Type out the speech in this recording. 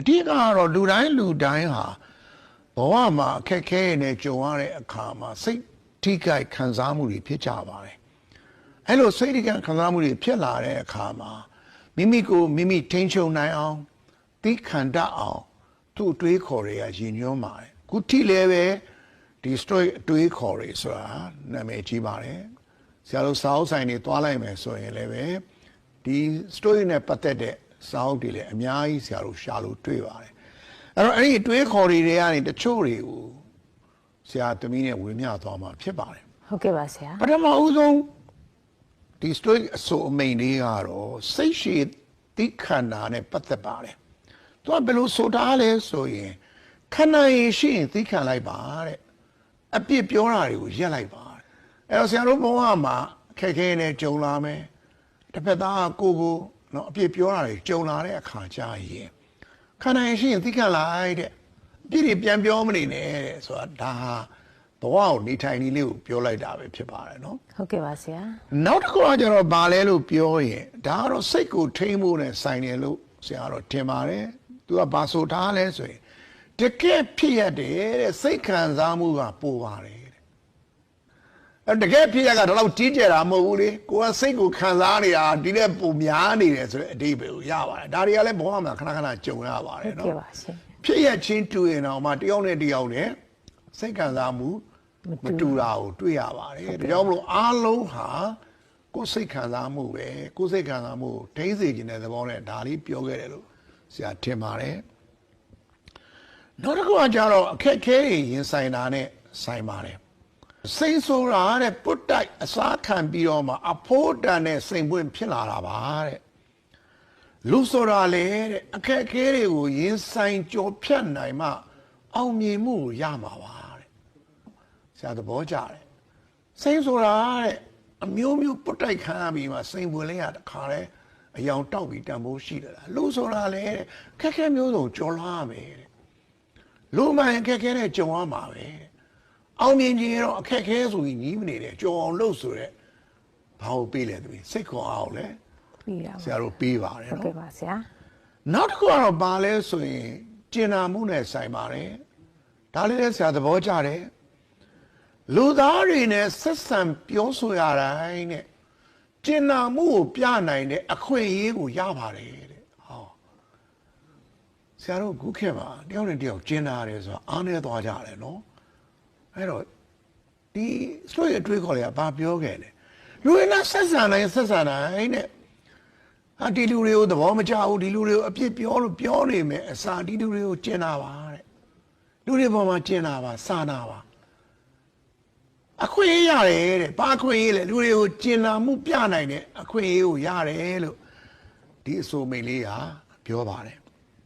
အဓိကကတော့လူတိုင်းလူတိုင်းဟာဘဝမှာအခက်အခဲတွေနဲ့ကြုံရတဲ့အခါမှာစိတ်ထိခိုက်ခံစားမှုတွေဖြစ်ကြပါတယ်အဲ့လိုစိတ်ထိခိုက်ခံစားမှုတွေဖြစ်လာတဲ့အခါမှာမိမိကိုမိမိထိန်းချုပ်နိုင်အောင်သိခံတတ်အောင်သူ့အတွေးခေါ်တွေကရည်ညွှန်းပါတယ်ခုထိလည်းပဲဒီ story အတွေးခေါ်တွေဆိုတာနာမည်ကြီးပါတယ်ဆရာတို့စာအုပ်ဆိုင်တွေတွားလိုက်မယ်ဆိုရင်လည်းပဲဒီ story နဲ့ပတ်သက်တဲ့ စာအုပ်တွေလည်းအများကြီးဆရာတို့ရှာလို့တွေ့ပါတယ်အဲ့တော့အဲ့ဒီအတွေးခေါ်တွေတွေကနေတချို့တွေကိုဆရာသမီးနဲ့ဝေမျှသွားမှာဖြစ်ပါတယ်ဟုတ်ကဲ့ပါဆရာပထမဦးဆုံးဒီ story အဆိုအမိန်လေးကတော့စိတ်ရှိတိခန္ဓာနဲ့ပတ်သက်ပါတယ်သူကဘယ်လိုဆိုတာလဲဆိုရင်ခန္ဓာရင်ရှိရင်သိခံလိုက်ပါတဲ့အပြစ်ပြောတာတွေကိုရက်လိုက်ပါအဲ့တော့ဆရာတို့ဘဝမှာအခက်အခဲနဲ့ကြုံလာမယ်တစ်ဖက်သားကကိုကို နော်အပြစ်ပြောတာတွေကြုံလာတဲ့အခါကျရင်ခန္ဓာရင်ရှိရင်သိခံလိုက်တဲ့အပြစ်တွေပြန်ပြောမနေနဲ့တဲ့ဆိုတာဒါဟာဘဝကိုနေထိုင်နေလေးကိုပြောလိုက်တာပဲဖြစ်ပါတယ်နော်ဟုတ်ကဲ့ပါဆရာနောက်တစ်ခုကကျတော့ဘာလဲလို့ပြောရင်ဒါကတော့စိတ်ကိုထိမ့်ဖို့နဲ့ဆိုင်တယ်လို့ဆရာကတော့ထင်ပါတယ်သူကဘာဆိုထားလဲဆိုရင်တကယ်ဖြစ်ရတယ်တဲ့စိတ်ခံစားမှုကပိုပါတယ်တဲ့ အဲတကယ်ဖြစ်ရကတော့ကြီးကျယ်တာမဟုတ်ဘူးလေကိုကစိတ်ကိုခံစားနေတာဒီနဲ့ပုံများနေတယ်ဆိုတဲ့အတိတ်ပဲကိုရပါတယ်ဒါတွေကလည်းဘဝမှာခဏခဏကြုံရပါတယ်ဟုတ်နော်ကဲ့ပါရှင်ဖြစ်ရချင်းတူရင်တော့မှတယောက်နဲ့တယောက်နဲ့စိတ်ခံစားမှုမတူတာကိုတွေ့ရပါတယ်ဒါကြောင့်မလို့အားလုံးဟာကိုယ်စိတ်ခံစားမှုပဲကိုယ်စိတ်ခံစားမှုကိုထိန်းစေခြင်းတဲ့သဘောနဲ့ဒါလေးပြောခဲ့တယ်လို့ဆရာထင်ပါတယ်နောက်တစ်ခုကကြတော့အခက်အခဲတွေရင်ဆိုင်တာနဲ့ဆိုင်ပါတယ် စိတ်ဆိုးတာတဲ့ပုတ်တိုက်အစားခံပြီးတော့မှအဖိုးတန်တဲ့စိန်ပွင့်ဖြစ်လာတာပါတဲ့လူဆိုတာလေတဲ့အခက်အခဲတွေကိုရင်ဆိုင်ကြော်ဖြတ်နိုင်မှ အောင်မြင်မှုကိုရမှာပါတဲ့ဆရာသဘောကျတယ်စိတ်ဆိုတာတဲ့အမျိုးမျိုးပုတ်တိုက်ခံရပြီးမှစိန်ဝင်လေးရတခါလဲအယောင်တောက်ပြီးတန်ဖိုးရှိတယ်လားလူဆိုတာလေတဲ့ခက်ခဲမျိုးစုံကြော်လွှားမယ်တဲ့လူမှန်အခက်ခဲနဲ့ကြုံရမှာပဲတဲ့ အောင်မြင်ခြင်းတော့အခက်ခဲဆိုရင်ညီးမနေတယ်ကြော်အောင်လုပ်ဆိုတဲ့ဘာလို့ပေးလဲသမီးစိတ်ခွန်အောင်လဲပြီးတာဆရာတို့ပေးပါတယ်ဟုတ်နော်ကဲ့ပါဆရာနောက်တစ်ခုကတော့ဘာလဲဆိုရင်ကျင်နာမှုနဲ့ဆိုင်ပါတယ်ဒါလေးလည်းဆရာသဘောကျတယ်လူသားတွေနဲ့ဆက်ဆံပြောဆိုရတိုင်းနဲ့ကျင်နာမှုကိုပြနိုင်တဲ့အခွင့်အရေးကိုရပါတယ်တဲ့ဟောဆရာတို့ခုခေတ်မှာတယောက်နဲ့တယောက်ကျင်နာတယ်ဆိုတာအားနေသွားကြတယ်နော် အဲ့တော့ဒီ story အတွေ့အခေါ်တွေကဘာပြောခဲ့လဲလူရင်းနဲ့ဆက်ဆံနိုင်ဆက်ဆံနိုင်တဲ့ဟာဒီလူတွေကိုသဘောမကျဘူးဒီလူတွေကိုအပြစ်ပြောလို့ပြောနေမယ်အစာဒီလူတွေကိုကျင်နာပါတဲ့လူတွေပေါ်မှာကျင်နာပါစာနာပါအခွင့်အရေးရတယ်တဲ့ဘာအခွင့်အရေးလဲလူတွေကိုကျင်နာမှုပြနိုင်တဲ့အခွင့်အရေးကိုရတယ်လို့ဒီအဆိုမိန်လေးဟာပြောပါတယ်